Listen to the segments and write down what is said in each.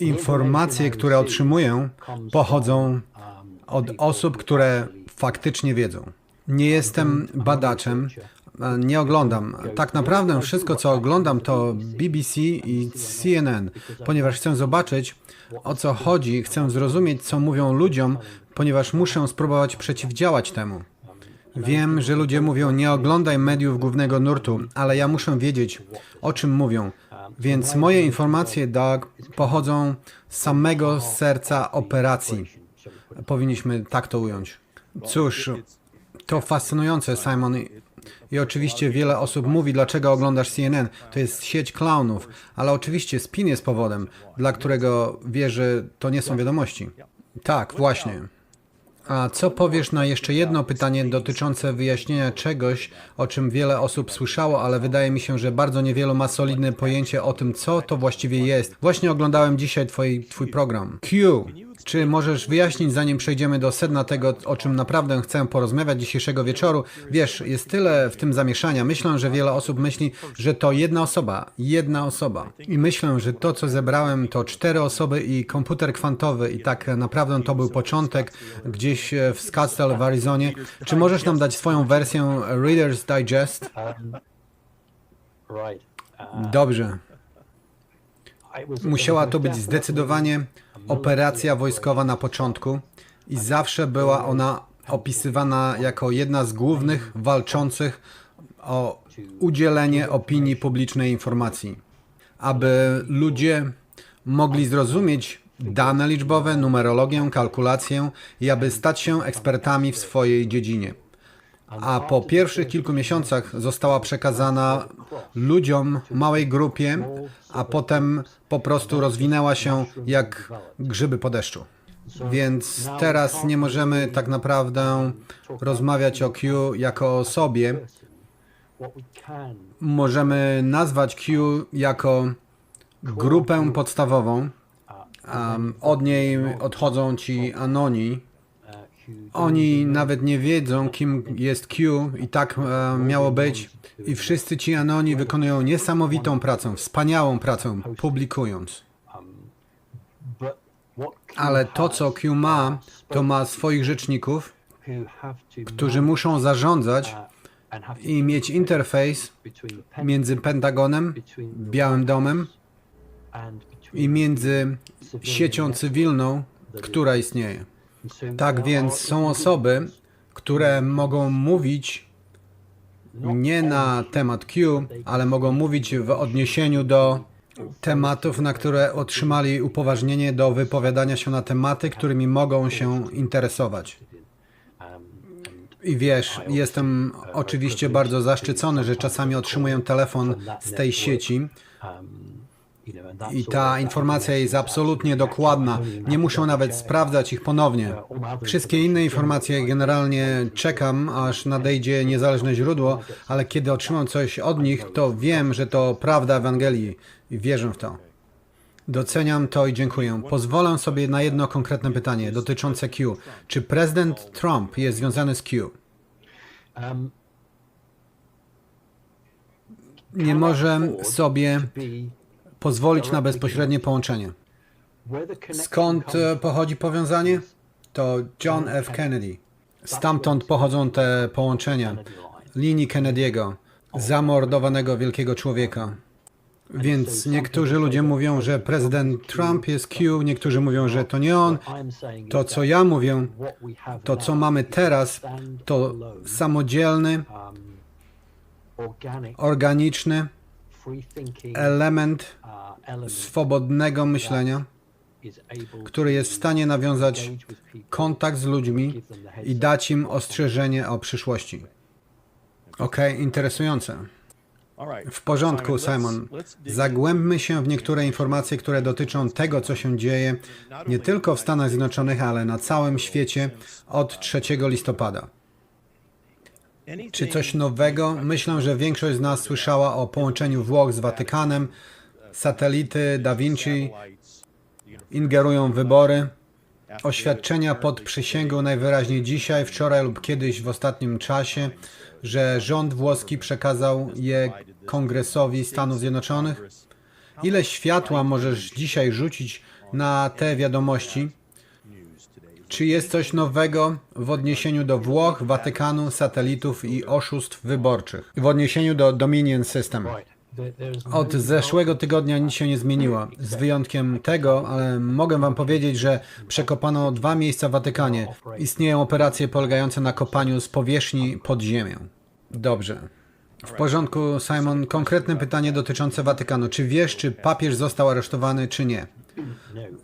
Informacje, które otrzymuję, pochodzą od osób, które faktycznie wiedzą. Nie jestem badaczem, nie oglądam. Tak naprawdę wszystko, co oglądam, to BBC i CNN, ponieważ chcę zobaczyć, o co chodzi, chcę zrozumieć, co mówią ludziom, ponieważ muszę spróbować przeciwdziałać temu. Wiem, że ludzie mówią, nie oglądaj mediów głównego nurtu, ale ja muszę wiedzieć, o czym mówią. Więc moje informacje, Doug, pochodzą z samego serca operacji. Powinniśmy tak to ująć. Cóż, to fascynujące, Simon. I, I oczywiście wiele osób mówi, dlaczego oglądasz CNN. To jest sieć klaunów, ale oczywiście spin jest powodem, dla którego wie, że to nie są wiadomości. Tak, właśnie. A co powiesz na jeszcze jedno pytanie dotyczące wyjaśnienia czegoś, o czym wiele osób słyszało, ale wydaje mi się, że bardzo niewielu ma solidne pojęcie o tym, co to właściwie jest. Właśnie oglądałem dzisiaj twoi, twój program. Q. Czy możesz wyjaśnić, zanim przejdziemy do sedna tego, o czym naprawdę chcę porozmawiać dzisiejszego wieczoru? Wiesz, jest tyle w tym zamieszania. Myślę, że wiele osób myśli, że to jedna osoba, jedna osoba. I myślę, że to, co zebrałem, to cztery osoby i komputer kwantowy i tak naprawdę to był początek gdzieś e, w Scottsdale w Arizonie. Czy możesz nam dać swoją wersję Reader's Digest? Dobrze. Musiała to być zdecydowanie operacja wojskowa na początku i zawsze była ona opisywana jako jedna z głównych walczących o udzielenie opinii publicznej informacji, aby ludzie mogli zrozumieć dane liczbowe, numerologię, kalkulację i aby stać się ekspertami w swojej dziedzinie. A po pierwszych kilku miesiącach została przekazana ludziom, małej grupie, a potem po prostu rozwinęła się jak grzyby po deszczu. Więc teraz nie możemy tak naprawdę rozmawiać o Q jako o osobie. Możemy nazwać Q jako grupę podstawową. Um, od niej odchodzą ci anoni. Oni nawet nie wiedzą, kim jest Q i tak e, miało być. I wszyscy ci anoni wykonują niesamowitą pracę, wspaniałą pracę, publikując. Ale to, co Q ma, to ma swoich rzeczników, którzy muszą zarządzać i mieć interfejs między Pentagonem, Białym Domem i między siecią cywilną, która istnieje. Tak więc są osoby, które mogą mówić nie na temat Q, ale mogą mówić w odniesieniu do tematów, na które otrzymali upoważnienie do wypowiadania się na tematy, którymi mogą się interesować. I wiesz, jestem oczywiście bardzo zaszczycony, że czasami otrzymuję telefon z tej sieci. I ta informacja jest absolutnie dokładna. Nie muszę nawet sprawdzać ich ponownie. Wszystkie inne informacje generalnie czekam, aż nadejdzie niezależne źródło, ale kiedy otrzymam coś od nich, to wiem, że to prawda Ewangelii i wierzę w to. Doceniam to i dziękuję. Pozwolę sobie na jedno konkretne pytanie dotyczące Q. Czy prezydent Trump jest związany z Q? Nie może sobie pozwolić na bezpośrednie połączenie. Skąd e, pochodzi powiązanie? To John F. Kennedy. Stamtąd pochodzą te połączenia. Linii Kennedy'ego, zamordowanego wielkiego człowieka. Więc niektórzy ludzie mówią, że prezydent Trump jest Q, niektórzy mówią, że to nie on. To, co ja mówię, to, co mamy teraz, to samodzielny, organiczny element swobodnego myślenia, który jest w stanie nawiązać kontakt z ludźmi i dać im ostrzeżenie o przyszłości. Okej, interesujące. W porządku, Simon. Zagłębmy się w niektóre informacje, które dotyczą tego, co się dzieje nie tylko w Stanach Zjednoczonych, ale na całym świecie od 3 listopada. Czy coś nowego? Myślę, że większość z nas słyszała o połączeniu Włoch z Watykanem. Satelity Da Vinci ingerują w wybory. Oświadczenia pod przysięgą najwyraźniej dzisiaj, wczoraj lub kiedyś w ostatnim czasie, że rząd włoski przekazał je Kongresowi Stanów Zjednoczonych. Ile światła możesz dzisiaj rzucić na te wiadomości? Czy jest coś nowego w odniesieniu do Włoch, Watykanu, satelitów i oszustw wyborczych? W odniesieniu do Dominion System. Od zeszłego tygodnia nic się nie zmieniło, z wyjątkiem tego, ale mogę Wam powiedzieć, że przekopano dwa miejsca w Watykanie. Istnieją operacje polegające na kopaniu z powierzchni pod ziemię. Dobrze. W porządku, Simon. Konkretne pytanie dotyczące Watykanu. Czy wiesz, czy papież został aresztowany, czy nie?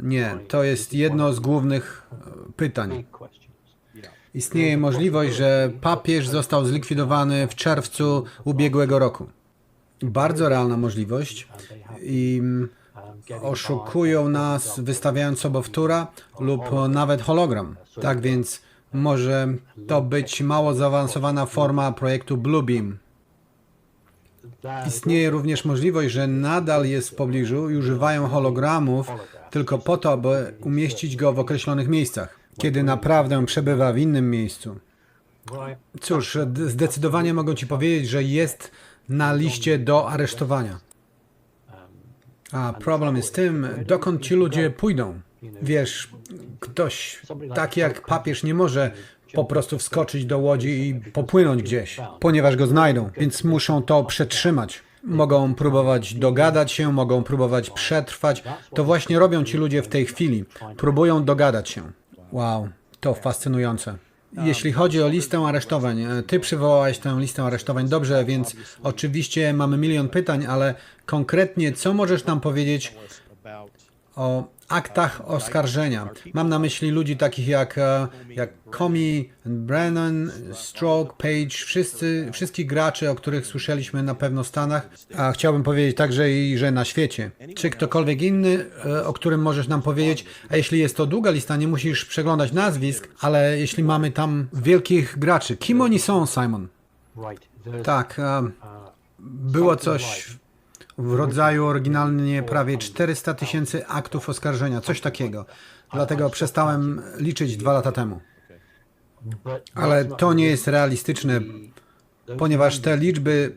Nie, to jest jedno z głównych e, pytań. Istnieje możliwość, że papież został zlikwidowany w czerwcu ubiegłego roku. Bardzo realna możliwość i mm, oszukują nas wystawiając sobowtóra lub nawet hologram. Tak więc może to być mało zaawansowana forma projektu Bluebeam. Istnieje również możliwość, że nadal jest w pobliżu i używają hologramów tylko po to, aby umieścić go w określonych miejscach, kiedy naprawdę przebywa w innym miejscu. Cóż, zdecydowanie mogę Ci powiedzieć, że jest na liście do aresztowania. A problem jest tym, dokąd ci ludzie pójdą. Wiesz, ktoś taki jak papież nie może po prostu wskoczyć do łodzi i popłynąć gdzieś, ponieważ go znajdą, więc muszą to przetrzymać. Mogą próbować dogadać się, mogą próbować przetrwać. To właśnie robią ci ludzie w tej chwili. Próbują dogadać się. Wow, to fascynujące. Jeśli chodzi o listę aresztowań, e, ty przywołałeś tę listę aresztowań, dobrze, więc oczywiście mamy milion pytań, ale konkretnie co możesz nam powiedzieć o aktach oskarżenia? Mam na myśli ludzi takich jak, e, jak Comey, Brennan, Stroke, Page, wszyscy, wszystkich graczy, o których słyszeliśmy na pewno w Stanach, a chciałbym powiedzieć także i, że na świecie. Czy ktokolwiek inny, e, o którym możesz nam powiedzieć, a jeśli jest to długa lista, nie musisz przeglądać nazwisk, ale jeśli mamy tam wielkich graczy, kim oni są, Simon? Tak, e, było coś w rodzaju oryginalnie prawie 400 tysięcy aktów oskarżenia, coś takiego. Dlatego przestałem liczyć dwa lata temu. Ale to nie jest realistyczne, ponieważ te liczby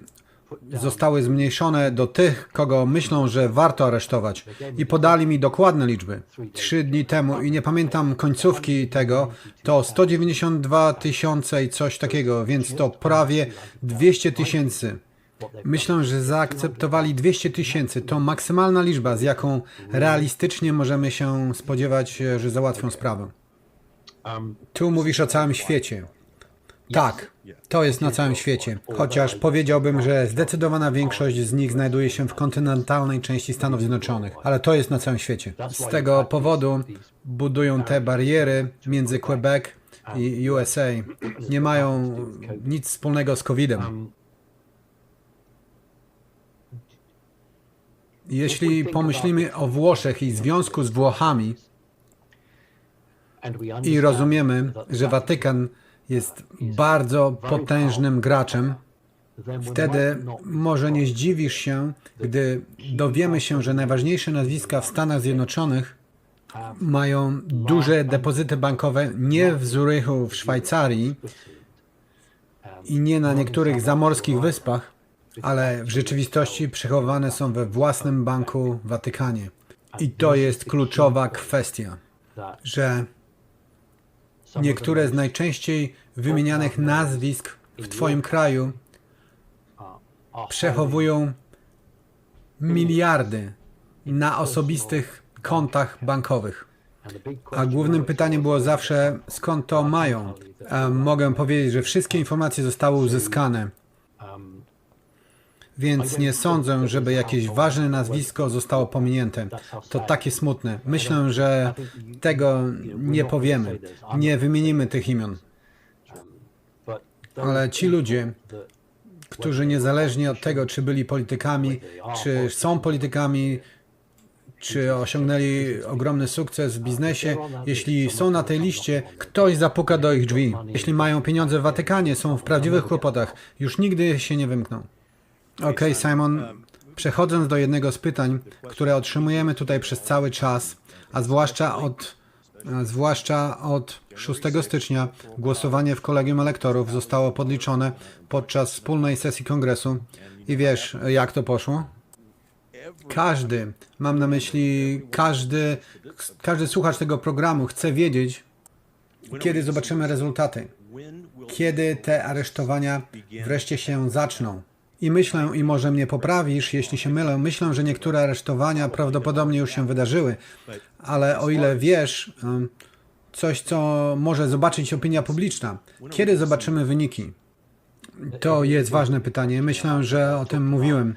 zostały zmniejszone do tych, kogo myślą, że warto aresztować. I podali mi dokładne liczby. Trzy dni temu i nie pamiętam końcówki tego, to 192 tysiące i coś takiego, więc to prawie 200 tysięcy. Myślę, że zaakceptowali 200 tysięcy. To maksymalna liczba, z jaką realistycznie możemy się spodziewać, że załatwią sprawę. Tu mówisz o całym świecie. Tak, to jest na całym świecie. Chociaż powiedziałbym, że zdecydowana większość z nich znajduje się w kontynentalnej części Stanów Zjednoczonych, ale to jest na całym świecie. Z tego powodu budują te bariery między Quebec i USA. Nie mają nic wspólnego z COVID-em. Jeśli pomyślimy o Włoszech i związku z Włochami i rozumiemy, że Watykan jest bardzo potężnym graczem, wtedy może nie zdziwisz się, gdy dowiemy się, że najważniejsze nazwiska w Stanach Zjednoczonych mają duże depozyty bankowe nie w Zurychu w Szwajcarii i nie na niektórych zamorskich wyspach, ale w rzeczywistości przechowywane są we własnym banku Watykanie. I to jest kluczowa kwestia, że niektóre z najczęściej wymienianych nazwisk w Twoim kraju przechowują miliardy na osobistych kontach bankowych. A głównym pytaniem było zawsze, skąd to mają. A mogę powiedzieć, że wszystkie informacje zostały uzyskane, więc nie sądzę, żeby jakieś ważne nazwisko zostało pominięte. To takie smutne. Myślę, że tego nie powiemy. Nie wymienimy tych imion. Ale ci ludzie, którzy niezależnie od tego, czy byli politykami, czy są politykami, czy osiągnęli ogromny sukces w biznesie, jeśli są na tej liście, ktoś zapuka do ich drzwi. Jeśli mają pieniądze w Watykanie, są w prawdziwych kłopotach, już nigdy się nie wymkną. Okej, Simon, przechodząc do jednego z pytań, które otrzymujemy tutaj przez cały czas, a zwłaszcza od, a zwłaszcza od 6 stycznia, głosowanie w kolegium elektorów zostało podliczone podczas wspólnej sesji kongresu. I wiesz, jak to poszło? Każdy, mam na myśli każdy, każdy słuchacz tego programu chce wiedzieć, kiedy zobaczymy rezultaty, kiedy te aresztowania wreszcie się zaczną. I myślę, i może mnie poprawisz, jeśli się mylę, myślę, że niektóre aresztowania prawdopodobnie już się wydarzyły, ale o ile wiesz, coś, co może zobaczyć opinia publiczna, kiedy zobaczymy wyniki? To jest ważne pytanie. Myślę, że o tym mówiłem.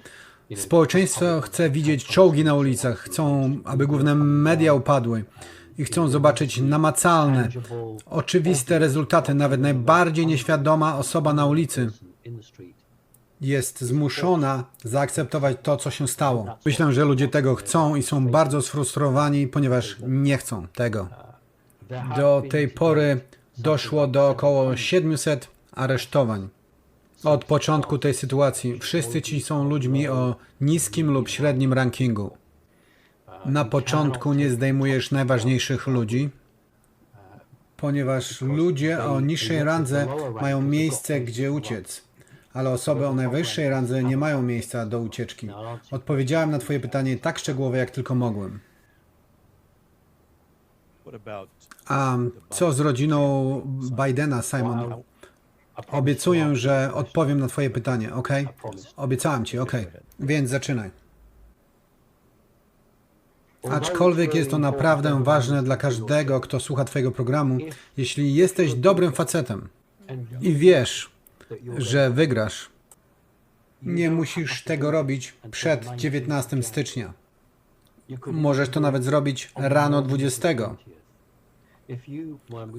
Społeczeństwo chce widzieć czołgi na ulicach, chcą, aby główne media upadły i chcą zobaczyć namacalne, oczywiste rezultaty. Nawet najbardziej nieświadoma osoba na ulicy jest zmuszona zaakceptować to, co się stało. Myślę, że ludzie tego chcą i są bardzo sfrustrowani, ponieważ nie chcą tego. Do tej pory doszło do około 700 aresztowań. Od początku tej sytuacji wszyscy ci są ludźmi o niskim lub średnim rankingu. Na początku nie zdejmujesz najważniejszych ludzi, ponieważ ludzie o niższej randze mają miejsce, gdzie uciec, ale osoby o najwyższej randze nie mają miejsca do ucieczki. Odpowiedziałem na Twoje pytanie tak szczegółowo, jak tylko mogłem. A co z rodziną Bidena, Simon? Obiecuję, że odpowiem na Twoje pytanie, ok? Obiecałem Ci, ok. Więc zaczynaj. Aczkolwiek jest to naprawdę ważne dla każdego, kto słucha Twojego programu, jeśli jesteś dobrym facetem i wiesz, że wygrasz, nie musisz tego robić przed 19 stycznia. Możesz to nawet zrobić rano 20.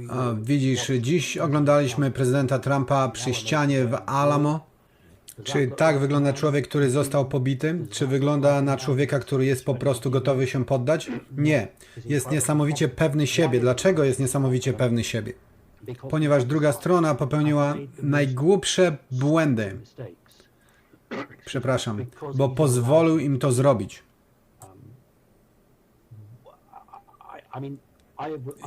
A, widzisz, dziś oglądaliśmy prezydenta Trumpa przy ścianie w Alamo. Czy tak wygląda człowiek, który został pobity? Czy wygląda na człowieka, który jest po prostu gotowy się poddać? Nie. Jest niesamowicie pewny siebie. Dlaczego jest niesamowicie pewny siebie? Ponieważ druga strona popełniła najgłupsze błędy. Przepraszam, bo pozwolił im to zrobić.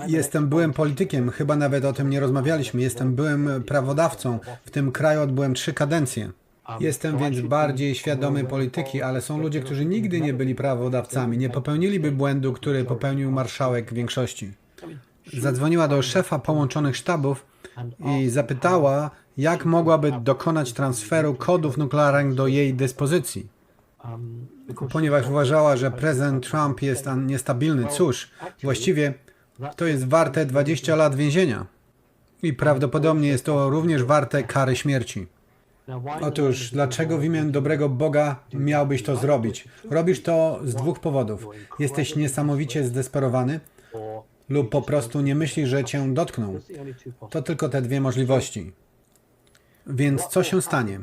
Jestem byłym politykiem, chyba nawet o tym nie rozmawialiśmy. Jestem byłym prawodawcą. W tym kraju odbyłem trzy kadencje. Jestem więc bardziej świadomy polityki, ale są ludzie, którzy nigdy nie byli prawodawcami, nie popełniliby błędu, który popełnił marszałek większości. Zadzwoniła do szefa połączonych sztabów i zapytała, jak mogłaby dokonać transferu kodów nuklearnych do jej dyspozycji. Ponieważ uważała, że prezydent Trump jest niestabilny. Cóż, właściwie to jest warte 20 lat więzienia. I prawdopodobnie jest to również warte kary śmierci. Otóż, dlaczego w imię dobrego Boga miałbyś to zrobić? Robisz to z dwóch powodów. Jesteś niesamowicie zdesperowany lub po prostu nie myślisz, że cię dotkną. To tylko te dwie możliwości. Więc co się stanie?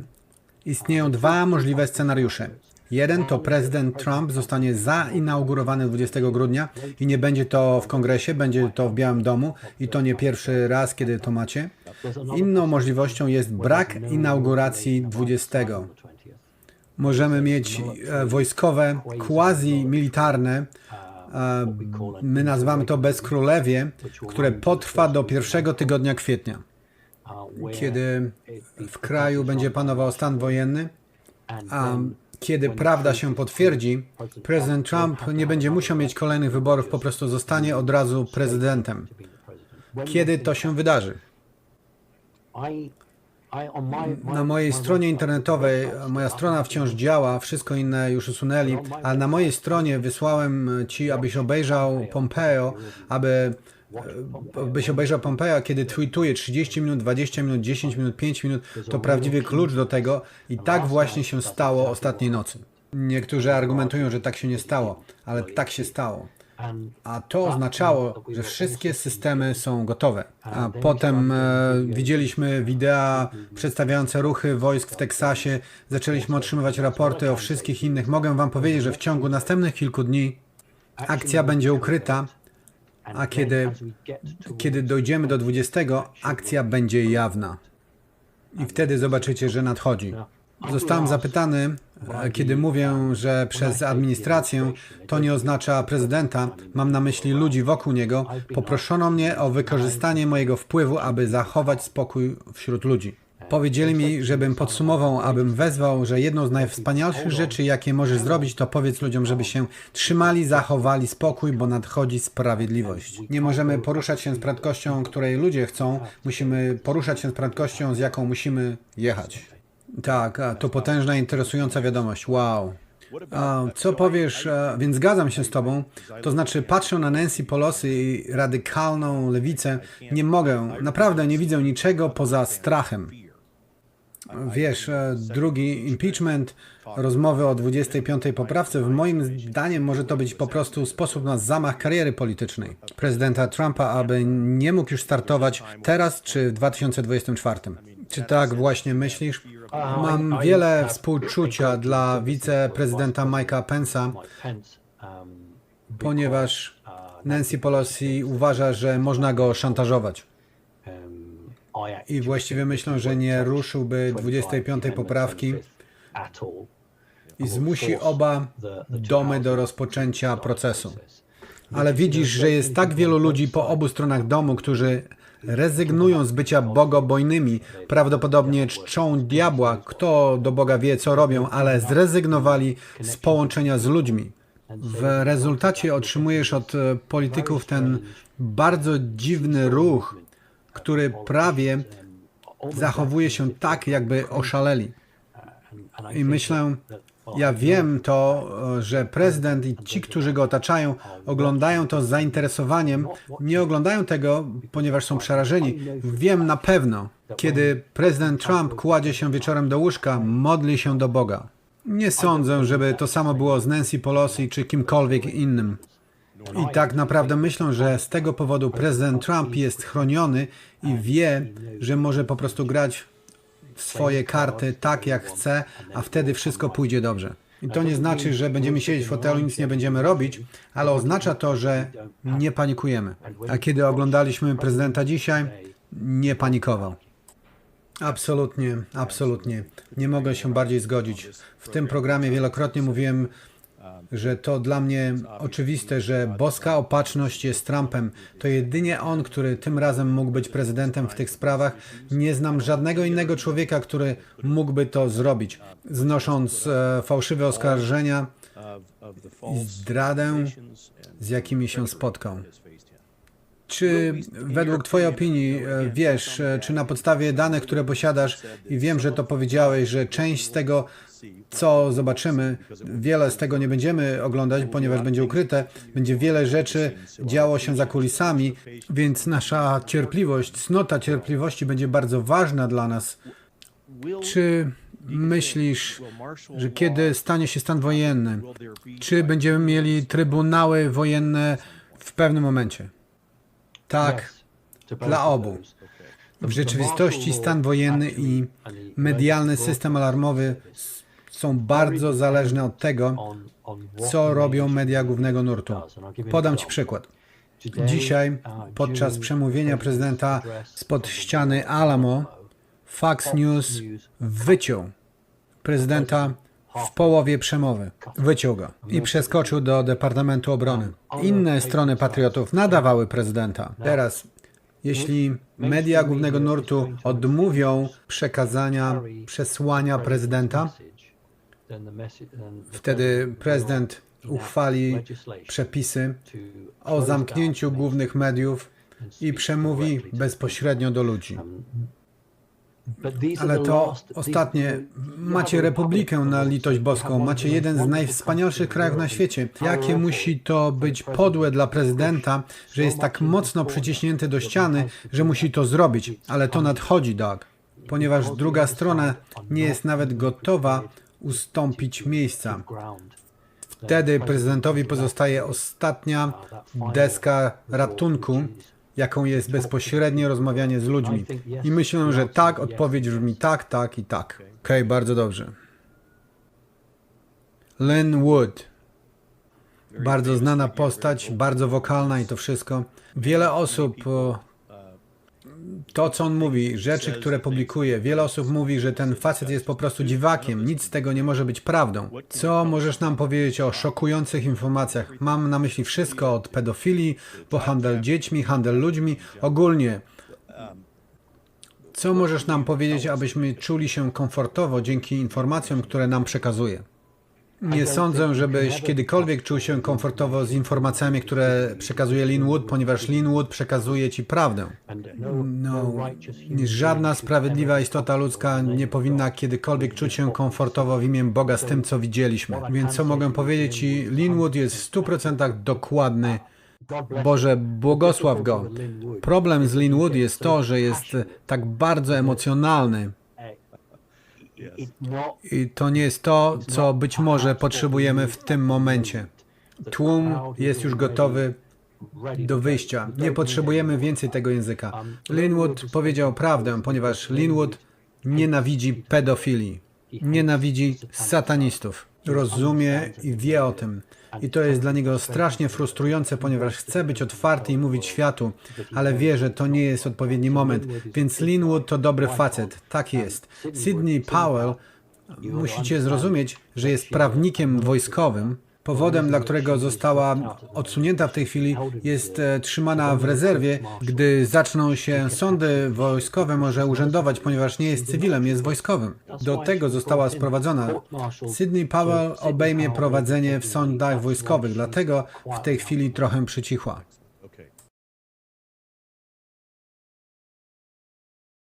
Istnieją dwa możliwe scenariusze. Jeden to prezydent Trump zostanie zainaugurowany 20 grudnia i nie będzie to w kongresie, będzie to w Białym Domu i to nie pierwszy raz, kiedy to macie. Inną możliwością jest brak inauguracji 20. Możemy mieć e, wojskowe, quasi-militarne, my nazywamy to bezkrólewie, które potrwa do pierwszego tygodnia kwietnia, kiedy w kraju będzie panował stan wojenny, a kiedy prawda się potwierdzi, prezydent Trump nie będzie musiał mieć kolejnych wyborów, po prostu zostanie od razu prezydentem. Kiedy to się wydarzy? Na mojej stronie internetowej, moja strona wciąż działa, wszystko inne już usunęli, ale na mojej stronie wysłałem Ci, abyś obejrzał Pompeo, aby byś obejrzał Pompeo, kiedy tweetuje 30 minut, 20 minut, 10 minut, 5 minut, to prawdziwy klucz do tego i tak właśnie się stało ostatniej nocy. Niektórzy argumentują, że tak się nie stało, ale tak się stało. A to oznaczało, że wszystkie systemy są gotowe. A potem e, widzieliśmy wideo przedstawiające ruchy wojsk w Teksasie, zaczęliśmy otrzymywać raporty o wszystkich innych. Mogę Wam powiedzieć, że w ciągu następnych kilku dni akcja będzie ukryta, a kiedy, kiedy dojdziemy do 20, akcja będzie jawna. I wtedy zobaczycie, że nadchodzi. Zostałem zapytany, kiedy mówię, że przez administrację to nie oznacza prezydenta, mam na myśli ludzi wokół niego, poproszono mnie o wykorzystanie mojego wpływu, aby zachować spokój wśród ludzi. Powiedzieli mi, żebym podsumował, abym wezwał, że jedną z najwspanialszych rzeczy, jakie możesz zrobić, to powiedz ludziom, żeby się trzymali, zachowali spokój, bo nadchodzi sprawiedliwość. Nie możemy poruszać się z prędkością, której ludzie chcą, musimy poruszać się z prędkością, z jaką musimy jechać. Tak, a, to potężna, interesująca wiadomość. Wow. A, co powiesz, a, więc zgadzam się z Tobą, to znaczy patrzę na Nancy Pelosi i radykalną lewicę, nie mogę, naprawdę nie widzę niczego poza strachem. Wiesz, e, drugi impeachment, rozmowy o 25 poprawce, w moim zdaniem może to być po prostu sposób na zamach kariery politycznej prezydenta Trumpa, aby nie mógł już startować teraz czy w 2024. Czy tak właśnie myślisz? Mam wiele współczucia dla wiceprezydenta Mike'a Pence'a, ponieważ Nancy Pelosi uważa, że można go szantażować. I właściwie myślę, że nie ruszyłby 25 poprawki i zmusi oba domy do rozpoczęcia procesu. Ale widzisz, że jest tak wielu ludzi po obu stronach domu, którzy rezygnują z bycia bogobojnymi, prawdopodobnie czczą diabła, kto do Boga wie, co robią, ale zrezygnowali z połączenia z ludźmi. W rezultacie otrzymujesz od e, polityków ten bardzo dziwny ruch, który prawie zachowuje się tak, jakby oszaleli. I myślę, ja wiem to, że prezydent i ci, którzy go otaczają, oglądają to z zainteresowaniem. Nie oglądają tego, ponieważ są przerażeni. Wiem na pewno, kiedy prezydent Trump kładzie się wieczorem do łóżka, modli się do Boga. Nie sądzę, żeby to samo było z Nancy Pelosi czy kimkolwiek innym. I tak naprawdę myślę, że z tego powodu prezydent Trump jest chroniony i wie, że może po prostu grać w swoje karty tak jak chce, a wtedy wszystko pójdzie dobrze. I to nie znaczy, że będziemy siedzieć w fotelu i nic nie będziemy robić, ale oznacza to, że nie panikujemy. A kiedy oglądaliśmy prezydenta dzisiaj, nie panikował. Absolutnie, absolutnie. Nie mogę się bardziej zgodzić. W tym programie wielokrotnie mówiłem, że to dla mnie oczywiste, że boska opatrzność jest Trumpem. To jedynie on, który tym razem mógł być prezydentem w tych sprawach. Nie znam żadnego innego człowieka, który mógłby to zrobić, znosząc e, fałszywe oskarżenia i zdradę, z jakimi się spotkał. Czy według Twojej opinii e, wiesz, e, czy na podstawie danych, które posiadasz, i wiem, że to powiedziałeś, że część z tego, co zobaczymy, wiele z tego nie będziemy oglądać, ponieważ będzie ukryte, będzie wiele rzeczy działo się za kulisami, więc nasza cierpliwość, cnota cierpliwości będzie bardzo ważna dla nas. Czy myślisz, że kiedy stanie się stan wojenny, czy będziemy mieli trybunały wojenne w pewnym momencie? Tak, dla obu. W rzeczywistości stan wojenny i medialny system alarmowy są bardzo zależne od tego, co robią media głównego nurtu. Podam Ci przykład. Dzisiaj, podczas przemówienia prezydenta spod ściany Alamo, Fox News wyciął prezydenta w połowie przemowy. Wyciął go i przeskoczył do Departamentu Obrony. Inne strony patriotów nadawały prezydenta. Teraz, jeśli media głównego nurtu odmówią przekazania przesłania prezydenta, wtedy prezydent uchwali przepisy o zamknięciu głównych mediów i przemówi bezpośrednio do ludzi. Ale to ostatnie. Macie republikę na litość boską. Macie jeden z najwspanialszych krajów na świecie. Jakie musi to być podłe dla prezydenta, że jest tak mocno przyciśnięty do ściany, że musi to zrobić. Ale to nadchodzi, Doug. Ponieważ druga strona nie jest nawet gotowa ustąpić miejsca. Wtedy prezydentowi pozostaje ostatnia deska ratunku, jaką jest bezpośrednie rozmawianie z ludźmi. I myślę, że tak, odpowiedź brzmi tak, tak i tak. Okej, bardzo dobrze. Lynn Wood. Bardzo znana postać, bardzo wokalna i to wszystko. Wiele osób, to co on mówi, rzeczy, które publikuje, wiele osób mówi, że ten facet jest po prostu dziwakiem, nic z tego nie może być prawdą. Co możesz nam powiedzieć o szokujących informacjach? Mam na myśli wszystko od pedofilii, po handel dziećmi, handel ludźmi, ogólnie. Co możesz nam powiedzieć, abyśmy czuli się komfortowo dzięki informacjom, które nam przekazuje? Nie sądzę, żebyś kiedykolwiek czuł się komfortowo z informacjami, które przekazuje Linwood, ponieważ Linwood przekazuje ci prawdę. No, żadna sprawiedliwa istota ludzka nie powinna kiedykolwiek czuć się komfortowo w imię Boga z tym, co widzieliśmy. Więc co mogę powiedzieć Ci? Linwood jest w 100% dokładny. Boże, błogosław go. Problem z Linwood jest to, że jest tak bardzo emocjonalny. I to nie jest to, co być może potrzebujemy w tym momencie. Tłum jest już gotowy do wyjścia. Nie potrzebujemy więcej tego języka. Linwood powiedział prawdę, ponieważ Linwood nienawidzi pedofilii, nienawidzi satanistów. Rozumie i wie o tym. I to jest dla niego strasznie frustrujące, ponieważ chce być otwarty i mówić światu, ale wie, że to nie jest odpowiedni moment. Więc Linwood to dobry facet. Tak jest. Sidney Powell, musicie zrozumieć, że jest prawnikiem wojskowym. Powodem, dla którego została odsunięta w tej chwili, jest e, trzymana w rezerwie. Gdy zaczną się sądy wojskowe, może urzędować, ponieważ nie jest cywilem, jest wojskowym. Do tego została sprowadzona. Sydney Powell obejmie prowadzenie w sądach wojskowych, dlatego w tej chwili trochę przycichła.